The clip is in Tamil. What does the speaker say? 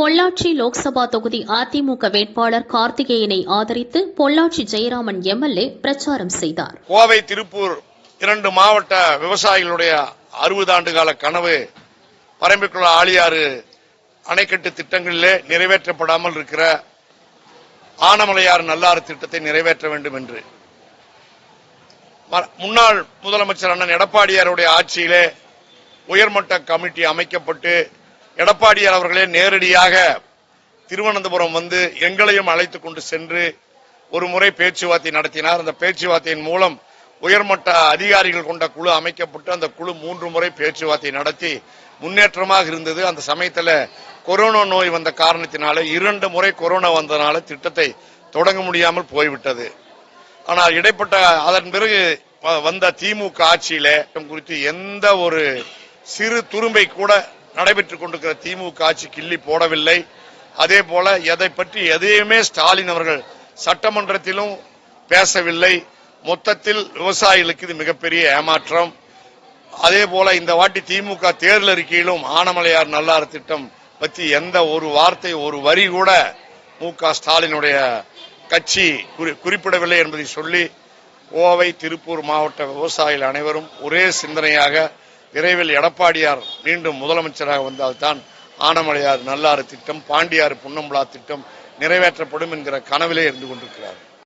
பொள்ளாச்சி லோக்சபா தொகுதி அதிமுக வேட்பாளர் கார்த்திகேயனை ஆதரித்து பொள்ளாச்சி ஜெயராமன் எம்எல்ஏ பிரச்சாரம் செய்தார். கோவை திருப்பூர் இரண்டு மாவட்ட விவசாயிகளுடைய அறுபது ஆண்டு கால கனவு பரம்பிக்குள்ள ஆழியாறு அணைக்கட்டு திட்டங்களிலே நிறைவேற்றப்படாமல் இருக்கிற ஆனமலையாறு நல்லாறு திட்டத்தை நிறைவேற்ற வேண்டும் என்று. ம- முன்னாள் முதலமைச்சர் அண்ணன் எடப்பாடியாருடைய ஆட்சியிலே உயர்மட்ட கமிட்டி அமைக்கப்பட்டு எடப்பாடியார் அவர்களே நேரடியாக திருவனந்தபுரம் வந்து எங்களையும் அழைத்து கொண்டு சென்று ஒரு முறை பேச்சுவார்த்தை நடத்தினார். அந்த பேச்சுவார்த்தையின் மூலம் உயர்மட்ட அதிகாரிகள் கொண்ட குழு அமைக்கப்பட்டு அந்த குழு மூன்று முறை பேச்சுவார்த்தை நடத்தி முன்னேற்றமாக இருந்தது. அந்த சமயத்தில் கொரோனா நோய் வந்த காரணத்தினால இரண்டு முறை கொரோனா வந்ததனால திட்டத்தை தொடங்க முடியாமல் போய்விட்டது. ஆனால் இடைப்பட்ட அதன் பிறகு வ- வந்த திமுக ஆட்சியில குறித்து எந்த ஒரு சிறு துரும்பை கூட நடைபெற்றுக் கொண்டிருக்கிற திமுக ஆட்சி கிள்ளி போடவில்லை. அதே போல எதை பற்றி எதையுமே ஸ்டாலின் அவர்கள் சட்டமன்றத்திலும் பேசவில்லை. மொத்தத்தில் விவசாயிகளுக்கு இது மிகப்பெரிய ஏமாற்றம். அதே போல இந்த வாட்டி திமுக தேர்தல் அறிக்கையிலும் ஆனமலையார் நல்லாறு திட்டம் பற்றி எந்த ஒரு வார்த்தை ஒரு வரி கூட மு க ஸ்டாலினுடைய கட்சி குறி- குறிப்பிடவில்லை என்பதை சொல்லி கோவை திருப்பூர் மாவட்ட விவசாயிகள் அனைவரும் ஒரே சிந்தனையாக விரைவில் எடப்பாடியார் மீண்டும் முதலமைச்சராக வந்தால்தான் ஆனமலையார் நல்லாறு திட்டம் பாண்டியாறு புன்னம்புலா திட்டம் நிறைவேற்றப்படும் என்கிற கனவிலே இருந்து கொண்டிருக்கிறார்.